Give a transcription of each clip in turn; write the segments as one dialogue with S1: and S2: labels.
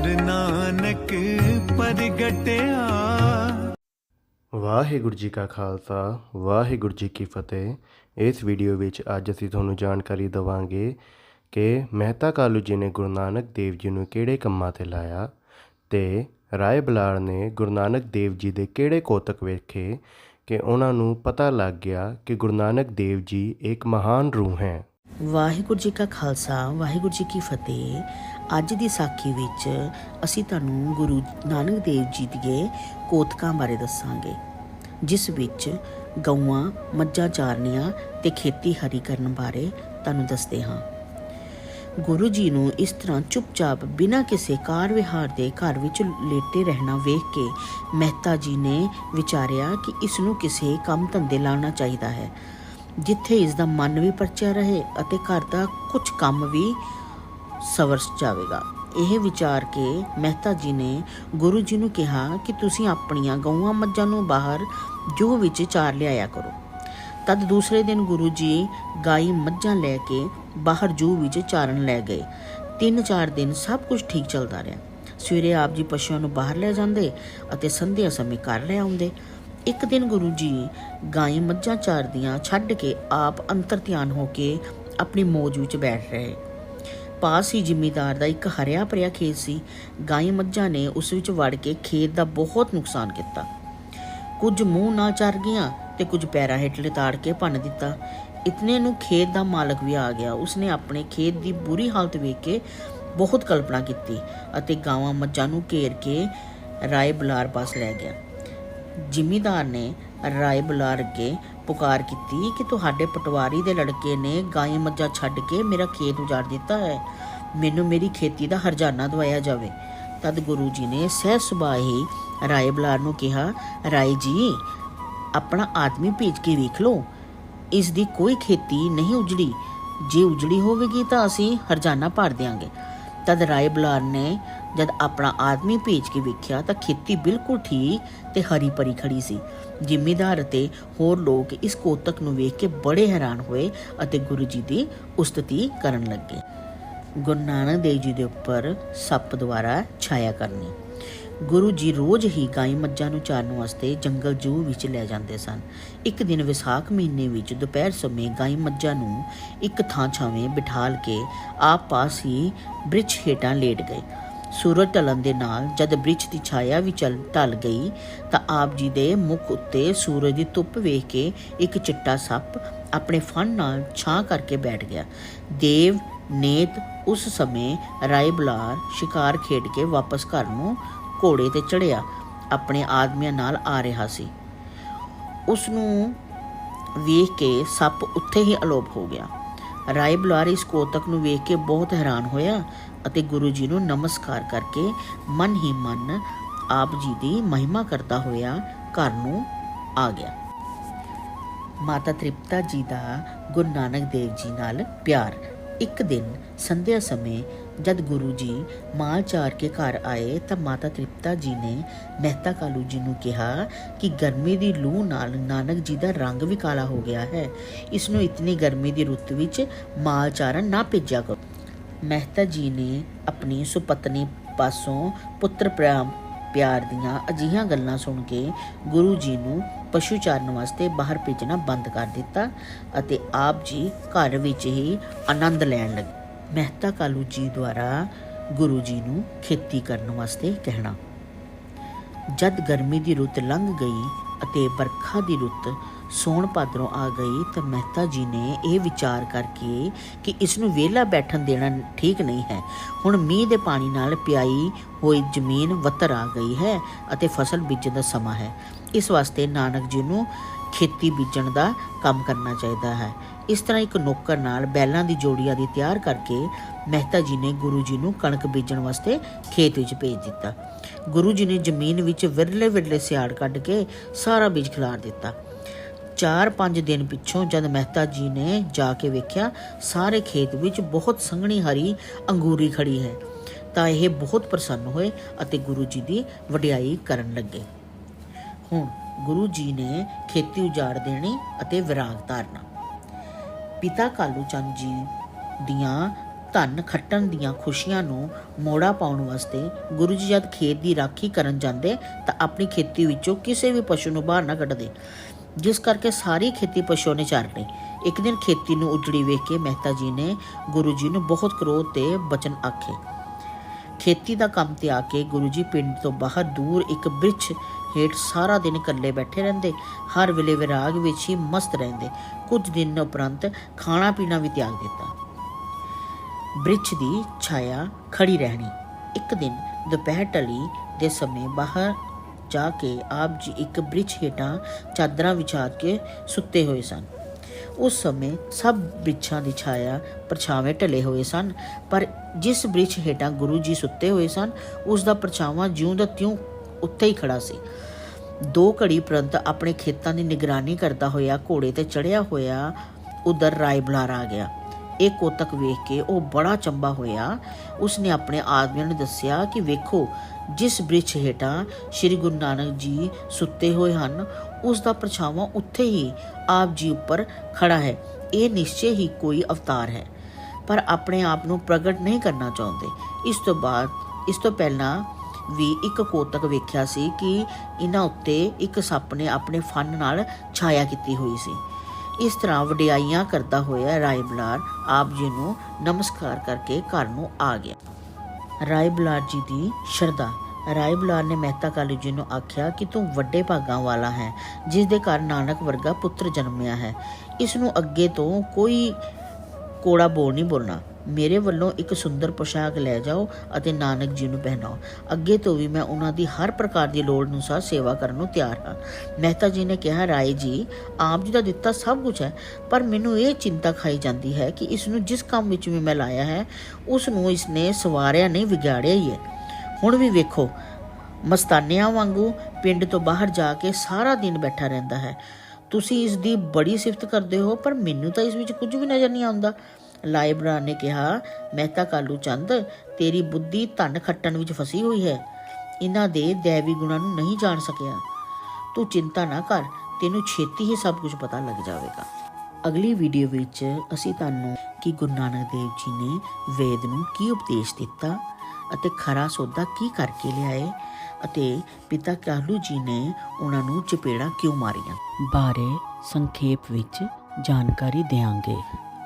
S1: ਗੁਰ ਨਾਨਕ ਪ੍ਰਗਟਿਆ।
S2: ਵਾਹਿਗੁਰੂ ਜੀ ਕਾ ਖਾਲਸਾ, ਵਾਹਿਗੁਰੂ ਜੀ ਕੀ ਫਤਿਹ। ਇਸ ਵੀਡੀਓ ਵਿੱਚ ਅੱਜ ਅਸੀਂ ਤੁਹਾਨੂੰ ਜਾਣਕਾਰੀ ਦੇਵਾਂਗੇ ਕਿ ਮਹਿਤਾ ਕਾਲੂ ਜੀ ਨੇ ਗੁਰੂ ਨਾਨਕ ਦੇਵ ਜੀ ਨੂੰ ਕਿਹੜੇ ਕੰਮਾਂ ਤੇ ਲਾਇਆ ਤੇ ਰਾਏ ਬਲਾਰ ਨੇ ਗੁਰੂ ਨਾਨਕ ਦੇਵ ਜੀ ਦੇ ਕਿਹੜੇ ਕੋਤਕ ਵੇਖੇ ਕਿ ਉਹਨਾਂ ਨੂੰ ਪਤਾ ਲੱਗ ਗਿਆ ਕਿ ਗੁਰੂ ਨਾਨਕ ਦੇਵ ਜੀ ਇੱਕ ਮਹਾਨ ਰੂਹ ਹੈ।
S3: ਵਾਹਿਗੁਰੂ ਜੀ ਕਾ ਖਾਲਸਾ, ਵਾਹਿਗੁਰੂ ਜੀ ਕੀ ਫਤਿਹ। ਅੱਜ ਦੀ ਸਾਖੀ ਵਿੱਚ ਅਸੀਂ ਤੁਹਾਨੂੰ ਗੁਰੂ ਨਾਨਕ ਦੇਵ ਜੀ ਦੇ ਕੋਤਕਾਂ ਬਾਰੇ ਦੱਸਾਂਗੇ, ਜਿਸ ਵਿੱਚ ਗਊਆਂ, ਮੱਝਾਂ ਚਾਰਨੀਆਂ ਤੇ ਖੇਤੀ ਹਰੀ ਕਰਨ ਬਾਰੇ ਤੁਹਾਨੂੰ ਦੱਸਦੇ ਹਾਂ। ਗੁਰੂ ਜੀ ਨੂੰ ਇਸ ਤਰ੍ਹਾਂ ਚੁੱਪਚਾਪ ਬਿਨਾਂ ਕਿਸੇ ਕਾਰ ਵਿਹਾਰ ਦੇ ਘਰ ਵਿੱਚ ਲੇਟੇ ਰਹਿਣਾ ਵੇਖ ਕੇ ਮਹਿਤਾ ਜੀ ਨੇ ਵਿਚਾਰਿਆ ਕਿ ਇਸ ਨੂੰ ਕਿਸੇ ਕੰਮ ਧੰਦੇ ਲਾਉਣਾ ਚਾਹੀਦਾ ਹੈ। ਜਿੱਥੇ ਇਸ ਦਾ ਮਨ ਵੀ ਪਰਚਿਆ ਰਹੇ ਅਤੇ ਘਰ ਦਾ ਕੁਝ ਕੰਮ ਵੀ ਸਵਰਸ ਜਾਵੇਗਾ। ਇਹ ਵਿਚਾਰ ਕੇ ਮਹਿਤਾ ਜੀ ਨੇ ਗੁਰੂ ਜੀ ਨੂੰ ਕਿਹਾ ਕਿ ਤੁਸੀਂ ਆਪਣੀਆਂ ਗਊਆਂ ਮੱਝਾਂ ਨੂੰ ਬਾਹਰ ਜੂ ਵਿੱਚ ਚਾਰ ਲਿਆਇਆ ਕਰੋ। ਤਦ ਦੂਸਰੇ ਦਿਨ ਗੁਰੂ ਜੀ ਗਾਈ ਮੱਝਾਂ ਲੈ ਕੇ ਬਾਹਰ ਜੂ ਵਿੱਚ ਚਾਰਨ ਲੈ ਗਏ। ਤਿੰਨ ਚਾਰ ਦਿਨ ਸਭ ਕੁਝ ਠੀਕ ਚੱਲਦਾ ਰਿਹਾ। ਸਵੇਰੇ ਆਪ ਜੀ ਪਸ਼ੂਆਂ ਨੂੰ ਬਾਹਰ ਲੈ ਜਾਂਦੇ ਅਤੇ ਸੰਧਿਆ ਸਮੇਂ ਘਰ ਲੈ ਆਉਂਦੇ। ਇੱਕ ਦਿਨ ਗੁਰੂ ਜੀ ਗਾਈ ਮੱਝਾਂ ਚਾਰਦੀਆਂ ਛੱਡ ਕੇ ਆਪ ਅੰਤਰ ਧਿਆਨ ਹੋ ਕੇ ਆਪਣੀ ਮੌਜ ਵਿੱਚ ਬੈਠ ਰਹੇ। ਪਾਸ ਹੀ ਜ਼ਿਮੀਦਾਰ ਦਾ ਇੱਕ ਹਰਿਆ ਭਰਿਆ ਖੇਤ ਸੀ। ਗਾਈ ਮੱਝਾਂ ਨੇ ਉਸ ਵਿੱਚ ਵੜ ਕੇ ਖੇਤ ਦਾ ਬਹੁਤ ਨੁਕਸਾਨ ਕੀਤਾ। ਕੁਝ ਮੂੰਹ ਨਾ ਚਰ ਗਈਆਂ ਤੇ ਕੁਝ ਪੈਰਾਂ ਹੇਠ ਲਿਤਾੜ ਕੇ ਭੰਨ ਦਿੱਤਾ। ਇਤਨੇ ਨੂੰ ਖੇਤ ਦਾ ਮਾਲਕ ਵੀ ਆ ਗਿਆ। ਉਸਨੇ ਆਪਣੇ ਖੇਤ ਦੀ ਬੁਰੀ ਹਾਲਤ ਵੇਖ ਕੇ ਬਹੁਤ ਕਲਪਨਾ ਕੀਤੀ ਅਤੇ ਗਾਵਾਂ ਮੱਝਾਂ ਨੂੰ ਘੇਰ ਕੇ ਰਾਏ ਬੁਲਾਰ ਪਾਸ ਲੈ ਗਿਆ। ਜ਼ਿਮੀਦਾਰ ਨੇ ਰਾਏ ਬੁਲਾਰ ਅੱਗੇ ਪੁਕਾਰ ਕੀਤੀ ਕਿ ਤੁਹਾਡੇ ਪਟਵਾਰੀ ਦੇ ਲੜਕੇ ਨੇ ਗਾਂ ਮੱਝਾਂ ਛੱਡ ਕੇ ਮੇਰਾ ਖੇਤ ਉਜਾੜ ਦਿੱਤਾ ਹੈ। ਮੈਨੂੰ ਮੇਰੀ ਖੇਤੀ ਦਾ ਹਰਜਾਨਾ ਦਵਾਇਆ ਜਾਵੇ। ਤਦ ਗੁਰੂ ਜੀ ਨੇ ਸਹਿ ਸੁਭਾਅ ਹੀ ਰਾਏ ਬੁਲਾਰ ਨੂੰ ਕਿਹਾ, ਰਾਏ ਜੀ, ਆਪਣਾ ਆਦਮੀ ਭੇਜ ਕੇ ਵੇਖ ਲਓ। ਇਸ ਦੀ ਕੋਈ ਖੇਤੀ ਨਹੀਂ ਉਜੜੀ। ਜੇ ਉਜੜੀ ਹੋਵੇਗੀ ਤਾਂ ਅਸੀਂ ਹਰਜਾਨਾ ਭਰ ਦਿਆਂਗੇ। ਤਦ ਰਾਏ ਬੁਲਾਰ ਨੇ ਜਦ ਆਪਣਾ ਆਦਮੀ ਭੇਜ ਕੇ ਵੇਖਿਆ ਤਾਂ ਖੇਤੀ ਬਿਲਕੁਲ ਠੀਕ ਤੇ ਹਰੀ ਭਰੀ ਖੜੀ ਸੀ। ਜ਼ਿਮੀਦਾਰ ਅਤੇ ਹੋਰ ਲੋਕ ਇਸ ਕੋਤਕ ਨੂੰ ਵੇਖ ਕੇ ਬੜੇ ਹੈਰਾਨ ਹੋਏ ਅਤੇ ਗੁਰੂ ਜੀ ਦੀ ਉਸਤਤੀ ਕਰਨ ਲੱਗੇ। ਗੁਰੂ ਨਾਨਕ ਦੇਵ ਜੀ ਦੇ ਉੱਪਰ ਸੱਪ ਦੁਆਰਾ ਛਾਇਆ ਕਰਨੀ। ਗੁਰੂ ਜੀ ਰੋਜ਼ ਹੀ ਗਾਈ ਮੱਝਾਂ ਨੂੰ ਚਾਰਨ ਵਾਸਤੇ ਜੰਗਲ ਜੂ ਵਿੱਚ ਲੈ ਜਾਂਦੇ ਸਨ। ਇੱਕ ਦਿਨ ਵਿਸਾਖ ਮਹੀਨੇ ਵਿੱਚ ਦੁਪਹਿਰ ਸਮੇਂ ਗਾਈ ਮੱਝਾਂ ਨੂੰ ਇੱਕ ਥਾਂ ਛਾਵੇਂ ਬਿਠਾਲ ਕੇ ਆਪ ਪਾਸ ਹੀ ਬ੍ਰਿਛ ਹੇਠਾਂ ਲੇਟ ਗਏ। ਸੂਰਜ ਢਲਣ ਦੇ ਨਾਲ ਜਦ ਬ੍ਰਿਛ ਦੀ ਛਾਇਆ ਵੀ ਚਲ ਢਲ ਗਈ ਤਾਂ ਆਪ ਜੀ ਦੇ ਮੁਖ ਉੱਤੇ ਸੂਰਜ ਦੀ ਧੁੱਪ ਵੇਖ ਕੇ ਇੱਕ ਚਿੱਟਾ ਸੱਪ ਆਪਣੇ ਫਣ ਨਾਲ ਛਾਂ ਕਰਕੇ ਬੈਠ ਗਿਆ। ਦੇਵ, ਨੇਤ ਉਸ ਸਮੇਂ ਰਾਏ ਬੁਲਾਰ ਸ਼ਿਕਾਰ ਖੇਡ ਕੇ ਵਾਪਸ ਘਰ ਨੂੰ ਘੋੜੇ ਤੇ ਚੜਿਆ ਆਪਣੇ ਆਦਮੀਆਂ ਨਾਲ ਆ ਰਿਹਾ ਸੀ। ਉਸ ਨੂੰ ਵੇਖ ਕੇ ਸੱਪ ਉੱਥੇ ਹੀ ਅਲੋਪ ਹੋ ਗਿਆ। ਰਾਏ ਬੁਲਾਰ ਇਸ ਕੋਤਕ ਨੂੰ ਵੇਖ ਕੇ ਬਹੁਤ ਹੈਰਾਨ ਹੋਇਆ ਅਤੇ ਗੁਰੂ ਜੀ ਨੂੰ ਨਮਸਕਾਰ ਕਰਕੇ ਮਨ ਹੀ ਮਨ ਆਪ ਜੀ ਦੀ ਮਹਿਮਾ ਕਰਦਾ ਹੋਇਆ ਘਰ ਨੂੰ ਆ ਗਿਆ। ਮਾਤਾ ਤ੍ਰਿਪਤਾ ਜੀ ਦਾ ਗੁਰੂ ਨਾਨਕ ਦੇਵ ਜੀ ਨਾਲ ਪਿਆਰ। ਇੱਕ ਦਿਨ ਸੰਧਿਆ ਸਮੇਂ ਜਦ ਗੁਰੂ ਜੀ ਮਾਲ ਚਾਰ ਕੇ ਘਰ ਆਏ ਤਾਂ ਮਾਤਾ ਤ੍ਰਿਪਤਾ ਜੀ ਨੇ ਮਹਿਤਾ ਕਾਲੂ ਜੀ ਨੂੰ ਕਿਹਾ ਕਿ ਗਰਮੀ ਦੀ ਲੂ ਨਾਲ ਨਾਨਕ ਜੀ ਦਾ ਰੰਗ ਵੀ ਕਾਲਾ ਹੋ ਗਿਆ ਹੈ। ਇਸ ਨੂੰ ਇਤਨੀ ਗਰਮੀ ਦੀ ਰੁੱਤ ਵਿੱਚ ਮਾਲ ਚਾਰਨ ਨਾ ਭੇਜਿਆ ਕਰੋ। ਮਹਿਤਾ ਜੀ ਨੇ ਆਪਣੀ ਸੁਪਤਨੀ ਪਾਸੋਂ ਪੁੱਤਰ ਪ੍ਰਾਮ ਪਿਆਰ ਦੀਆਂ ਅਜੀਆਂ ਗੱਲਾਂ ਸੁਣ ਕੇ ਗੁਰੂ ਜੀ ਨੂੰ ਪਸ਼ੂ ਚਾਰਨ ਵਾਸਤੇ ਬਾਹਰ ਭੇਜਣਾ ਬੰਦ ਕਰ ਦਿੱਤਾ ਅਤੇ ਆਪ ਜੀ ਘਰ ਵਿੱਚ ਹੀ ਆਨੰਦ ਲੈਣ ਲੱਗੇ। ਮਹਿਤਾ ਕਾਲੂ ਜੀ ਦੁਆਰਾ ਗੁਰੂ ਜੀ ਨੂੰ ਖੇਤੀ ਕਰਨ ਵਾਸਤੇ ਕਹਿਣਾ। ਜਦ ਗਰਮੀ ਦੀ ਰੁੱਤ ਲੰਘ ਗਈ ਅਤੇ ਬਰਖਾ ਦੀ ਰੁੱਤ ਸੌਣ ਭਾਦਰੋਂ ਆ ਗਈ ਤਾਂ ਮਹਿਤਾ ਜੀ ਨੇ ਇਹ ਵਿਚਾਰ ਕਰਕੇ ਕਿ ਇਸ ਨੂੰ ਵਿਹਲਾ ਬੈਠਣ ਦੇਣਾ ਠੀਕ ਨਹੀਂ ਹੈ। ਹੁਣ ਮੀਂਹ ਦੇ ਪਾਣੀ ਨਾਲ ਪਿਆਈ ਹੋਈ ਜ਼ਮੀਨ ਵਤਰ ਆ ਗਈ ਹੈ ਅਤੇ ਫਸਲ ਬੀਜਣ ਦਾ ਸਮਾਂ ਹੈ। ਇਸ ਵਾਸਤੇ ਨਾਨਕ ਜੀ ਨੂੰ ਖੇਤੀ ਬੀਜਣ ਦਾ ਕੰਮ ਕਰਨਾ ਚਾਹੀਦਾ ਹੈ। ਇਸ ਤਰ੍ਹਾਂ ਇੱਕ ਨੌਕਰ ਨਾਲ ਬੈਲਾਂ ਦੀ ਜੋੜੀ ਆਦਿ ਤਿਆਰ ਕਰਕੇ ਮਹਿਤਾ ਜੀ ਨੇ ਗੁਰੂ ਜੀ ਨੂੰ ਕਣਕ ਬੀਜਣ ਵਾਸਤੇ ਖੇਤ ਵਿੱਚ ਭੇਜ ਦਿੱਤਾ। ਗੁਰੂ ਜੀ ਨੇ ਜ਼ਮੀਨ ਵਿੱਚ ਵਿਰਲੇ ਵਿਰਲੇ ਸਿਆੜ ਕੱਢ ਕੇ ਸਾਰਾ ਬੀਜ ਖਿਲਾਰ ਦਿੱਤਾ। 4-5 ਦਿਨ ਪਿੱਛੋਂ ਜਦ ਮਹਿਤਾ ਜੀ ਨੇ ਜਾ ਕੇ ਵੇਖਿਆ, ਸਾਰੇ ਖੇਤ ਵਿੱਚ ਬਹੁਤ ਸੰਘਣੀ ਹਰੀ ਅੰਗੂਰੀ ਖੜੀ ਹੈ। ਤਾਂ ਇਹ ਬਹੁਤ ਪ੍ਰਸੰਨ ਹੋਏ ਅਤੇ ਗੁਰੂ ਜੀ ਦੀ ਵਡਿਆਈ ਕਰਨ ਲੱਗੇ। ਹੁਣ ਗੁਰੂ ਜੀ ਨੇ ਖੇਤੀ ਉਜਾੜ ਦੇਣੀ ਅਤੇ ਵਿਰਾਗ ਧਾਰਨਾ। ਪਿਤਾ ਕਾਲੂ ਚੰਦ ਜੀ ਦੀਆਂ ਧਨ ਖੱਟਣ ਦੀਆਂ ਖੁਸ਼ੀਆਂ ਨੂੰ ਮੋੜਾ ਪਾਉਣ ਵਾਸਤੇ ਗੁਰੂ ਜੀ ਜਦ ਖੇਤ ਦੀ ਰਾਖੀ ਕਰਨ ਜਾਂਦੇ ਤਾਂ ਆਪਣੀ ਖੇਤੀ ਵਿੱਚੋਂ ਕਿਸੇ ਵੀ ਪਸ਼ੂ ਨੂੰ ਬਾਹਰ ਨਾ ਕੱਢਦੇ। ਜਿਸ ਕਰਕੇ ਸਾਰੀ ਖੇਤੀ ਪਸ਼ੂ ਨੇ ਚਾਰ ਲਈ। ਇੱਕ ਦਿਨ ਖੇਤੀ ਨੂੰ ਉਜੜੀ ਵੇਖ ਕੇ ਮਹਿਤਾ ਜੀ ਨੇ ਗੁਰੂ ਜੀ ਨੂੰ ਬਹੁਤ ਕ੍ਰੋਧ ਤੇ ਬਚਨ ਆਖੇ। ਖੇਤੀ ਦਾ ਕੰਮ ਤੇ ਆ ਕੇ ਗੁਰੂ ਜੀ ਪਿੰਡ ਤੋਂ ਬਾਹਰ ਦੂਰ ਇੱਕ ਬ੍ਰਿਛ ਹੇਠ ਸਾਰਾ ਦਿਨ ਇਕੱਲੇ ਬੈਠੇ ਰਹਿੰਦੇ, ਹਰ ਵੇਲੇ ਵਿਰਾਗ ਵਿੱਚ ਹੀ ਮਸਤ ਰਹਿੰਦੇ। ਕੁਝ ਦਿਨ ਉਪਰੰਤ ਖਾਣਾ ਪੀਣਾ ਵੀ ਤਿਆਗ ਦਿੱਤਾ। ਬ੍ਰਿਛ ਦੀ ਛਾਇਆ ਖੜੀ ਰਹਿਣੀ। ਇੱਕ ਦਿਨ ਦੁਪਹਿਰ ਟਲੀ ਦੇ ਸਮੇਂ ਬਾਹਰ ਜਾ ਕੇ ਆਪ ਜੀ ਇੱਕ ਬ੍ਰਿਛ ਹੇਠਾਂ ਚਾਦਰਾਂ ਵਿਛਾ ਕੇ ਸੁੱਤੇ ਹੋਏ ਸਨ। ਉਸ ਸਮੇਂ ਸਭ ਬ੍ਰਿਛਾਂ ਦੀ ਛਾਇਆ ਪਰਛਾਵੇਂ ਢਲੇ ਹੋਏ ਸਨ, ਪਰ ਜਿਸ ਬ੍ਰਿਛ ਹੇਠਾਂ ਗੁਰੂ ਜੀ ਸੁੱਤੇ ਹੋਏ ਸਨ, ਉਸ ਦਾ ਪਰਛਾਵਾਂ ਜਿਉਂ ਦਾ ਤਿਉਂ ਉੱਥੇ ਹੀ ਖੜਾ ਸੀ। ਦੋ ਘੜੀ ਪ੍ਰੰਤ ਆਪਣੇ ਖੇਤਾਂ ਦੀ ਨਿਗਰਾਨੀ ਕਰਦਾ ਹੋਇਆ ਘੋੜੇ ਤੇ ਚੜਿਆ ਹੋਇਆ ਉਧਰ ਰਾਏ ਬੁਲਾਰ ਆ ਗਿਆ। ਇਹ ਕੋਤਕ ਵੇਖ ਕੇ ਉਹ ਬੜਾ ਚੰਬਾ ਹੋਇਆ। ਉਸਨੇ ਆਪਣੇ ਆਦਮੀਆਂ ਨੂੰ ਦੱਸਿਆ ਕਿ ਵੇਖੋ, ਜਿਸ ਬ੍ਰਿਛ ਹੇਠਾਂ ਸ੍ਰੀ ਗੁਰੂ ਨਾਨਕ ਜੀ ਸੁੱਤੇ ਹੋਏ ਹਨ ਉਸ ਦਾ ਪਰਛਾਵਾਂ ਉੱਥੇ ਹੀ ਆਪ ਜੀ ਉੱਪਰ ਖੜਾ ਹੈ। ਇਹ ਨਿਸ਼ਚੈ ਹੀ ਕੋਈ ਅਵਤਾਰ ਹੈ। ਪਰ ਆਪਣੇ ਆਪ ਨੂੰ ਪ੍ਰਗਟ ਨਹੀਂ ਕਰਨਾ ਚਾਹੁੰਦੇ। ਇਸ ਤੋਂ ਬਾਅਦ, ਇਸ ਤੋਂ ਪਹਿਲਾਂ ਵੀ ਇੱਕ ਕੋਤਕ ਵੇਖਿਆ ਸੀ ਕਿ ਇਹਨਾਂ ਉੱਤੇ ਇੱਕ ਸੱਪ ਨੇ ਆਪਣੇ ਫਨ ਨਾਲ ਛਾਇਆ ਕੀਤੀ ਹੋਈ ਸੀ। ਇਸ ਤਰ੍ਹਾਂ ਵਡਿਆਈਆਂ ਕਰਦਾ ਹੋਇਆ ਰਾਏ ਬੁਲਾਰ ਆਪ ਜੀ ਨੂੰ ਨਮਸਕਾਰ ਕਰਕੇ ਘਰ ਨੂੰ ਆ ਗਿਆ। ਰਾਏ ਬਲਾਰ ਜੀ ਦੀ ਸ਼ਰਧਾ। ਰਾਏ ਬੁਲਾਰ ਨੇ ਮਹਿਤਾ ਕਾਲੂ ਜੀ ਨੂੰ ਆਖਿਆ ਕਿ ਤੂੰ ਵੱਡੇ ਭਾਗਾਂ ਵਾਲਾ ਹੈ, ਜਿਸ ਦੇ ਘਰ ਨਾਨਕ ਵਰਗਾ ਪੁੱਤਰ ਜਨਮਿਆ ਹੈ। ਇਸ ਨੂੰ ਅੱਗੇ ਤੋਂ ਕੋਈ ਕੋੜਾ ਬੋਲ ਨਹੀਂ ਬੋਲਣਾ। ਮੇਰੇ ਵੱਲੋਂ ਇੱਕ ਸੁੰਦਰ ਪੋਸ਼ਾਕ ਲੈ ਜਾਓ ਅਤੇ ਨਾਨਕ ਜੀ ਨੂੰ ਪਹਿਨਾਓ। ਅੱਗੇ ਤੋਂ ਵੀ ਮੈਂ ਉਹਨਾਂ ਦੀ ਹਰ ਪ੍ਰਕਾਰ ਦੀ ਲੋੜ ਅਨੁਸਾਰ ਸੇਵਾ ਕਰਨ ਨੂੰ ਤਿਆਰ ਹਾਂ। ਮਹਿਤਾ ਜੀ ਨੇ ਕਿਹਾ, ਰਾਏ ਜੀ, ਆਪ ਜੀ ਦਾ ਦਿੱਤਾ ਸਭ ਕੁਝ ਹੈ, ਪਰ ਮੈਨੂੰ ਇਹ ਚਿੰਤਾ ਖਾਈ ਜਾਂਦੀ ਹੈ ਕਿ ਇਸ ਨੂੰ ਜਿਸ ਕੰਮ ਵਿੱਚ ਵੀ ਮੈਂ ਲਾਇਆ ਹੈ, ਉਸ ਨੂੰ ਇਸ ਨੇ ਸਵਾਰਿਆ ਨਹੀਂ, ਵਿਗਾੜਿਆ ਹੀ ਹੈ। ਹੁਣ ਵੀ ਵੇਖੋ, ਮਸਤਾਨਿਆਂ ਵਾਂਗੂ ਪਿੰਡ ਤੋਂ ਬਾਹਰ ਜਾ ਕੇ ਸਾਰਾ ਦਿਨ ਬੈਠਾ ਰਹਿੰਦਾ ਹੈ। ਤੁਸੀਂ ਇਸ ਦੀ ਬੜੀ ਸਿਫਤ ਕਰਦੇ ਹੋ, ਪਰ ਮੈਨੂੰ ਤਾਂ ਇਸ ਵਿੱਚ ਕੁਝ ਵੀ ਨਜ਼ਰ ਨਹੀਂ ਆਉਂਦਾ। ਲਾਇਬਰਾ ਨੇ ਕਿਹਾ, ਮਹਿਤਾ ਕਾਲੂ ਚੰਦ, ਤੇਰੀ ਬੁੱਧੀ ਧਨ ਖੱਟਣ ਵਿੱਚ ਫਸੀ ਹੋਈ ਹੈ। ਇਹਨਾਂ ਦੇ ਦੇਵੀ ਗੁਣਾਂ ਨੂੰ ਨਹੀਂ ਜਾਣ ਸਕਿਆ। ਤੂੰ ਚਿੰਤਾ ਨਾ ਕਰ, ਤੈਨੂੰ ਛੇਤੀ ਹੀ ਸਭ ਕੁਝ ਪਤਾ ਲੱਗ ਜਾਵੇਗਾ। ਅਗਲੀ ਵੀਡੀਓ ਵਿੱਚ ਅਸੀਂ ਤੁਹਾਨੂੰ ਕਿ ਗੁਰੂ ਨਾਨਕ ਦੇਵ ਜੀ ਨੇ ਵੇਦ ਨੂੰ ਕੀ ਉਪਦੇਸ਼ ਦਿੱਤਾ ਅਤੇ ਖਰਾ ਸੌਦਾ ਕੀ ਕਰਕੇ ਲਿਆਏ ਅਤੇ ਪਿਤਾ ਕਾਲੂ ਜੀ ਨੇ ਉਹਨਾਂ ਨੂੰ ਚਪੇੜਾ ਕਿਉਂ ਮਾਰੀਆਂ? ਬਾਰੇ ਸੰਖੇਪ ਵਿੱਚ ਜਾਣਕਾਰੀ ਦੇਵਾਂਗੇ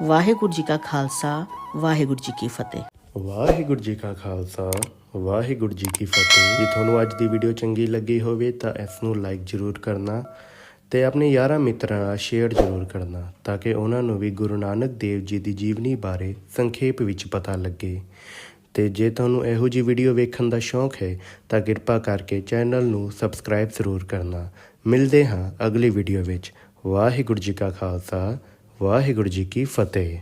S3: ਵਾਹਿਗੁਰੂ ਜੀ ਕਾ ਖਾਲਸਾ, ਵਾਹਿਗੁਰੂ ਜੀ ਕੀ ਫਤਿਹ।
S2: ਵਾਹਿਗੁਰੂ ਜੀ ਕਾ ਖਾਲਸਾ, ਵਾਹਿਗੁਰੂ ਜੀ ਕੀ ਫਤਿਹ। ਜੇ ਤੁਹਾਨੂੰ ਅੱਜ ਦੀ ਵੀਡੀਓ ਚੰਗੀ ਲੱਗੀ ਹੋਵੇ ਤਾਂ ਇਸ ਨੂੰ ਲਾਈਕ ਜ਼ਰੂਰ ਕਰਨਾ ਤੇ ਆਪਣੇ ਯਾਰਾਂ ਮਿੱਤਰਾਂ ਨਾਲ ਸ਼ੇਅਰ ਜ਼ਰੂਰ ਕਰਨਾ ਤਾਂ ਕਿ ਉਹਨਾਂ ਨੂੰ ਵੀ ਗੁਰੂ ਨਾਨਕ ਦੇਵ ਜੀ ਦੀ ਜੀਵਨੀ ਬਾਰੇ ਸੰਖੇਪ ਵਿੱਚ ਪਤਾ ਲੱਗੇ। ਤੇ ਜੇ ਤੁਹਾਨੂੰ ਇਹੋ ਜਿਹੀ ਵੀਡੀਓ ਵੇਖਣ ਦਾ ਸ਼ੌਂਕ ਹੈ ਤਾਂ ਕਿਰਪਾ ਕਰਕੇ ਚੈਨਲ ਨੂੰ ਸਬਸਕ੍ਰਾਈਬ ਜ਼ਰੂਰ ਕਰਨਾ। ਮਿਲਦੇ ਹਾਂ ਅਗਲੀ ਵੀਡੀਓ ਵਿੱਚ। ਵਾਹਿਗੁਰੂ ਜੀ ਕਾ ਖਾਲਸਾ ਵਾਹਿਗੁਰੂ ਜੀ ਕੀ ਫਤਿਹ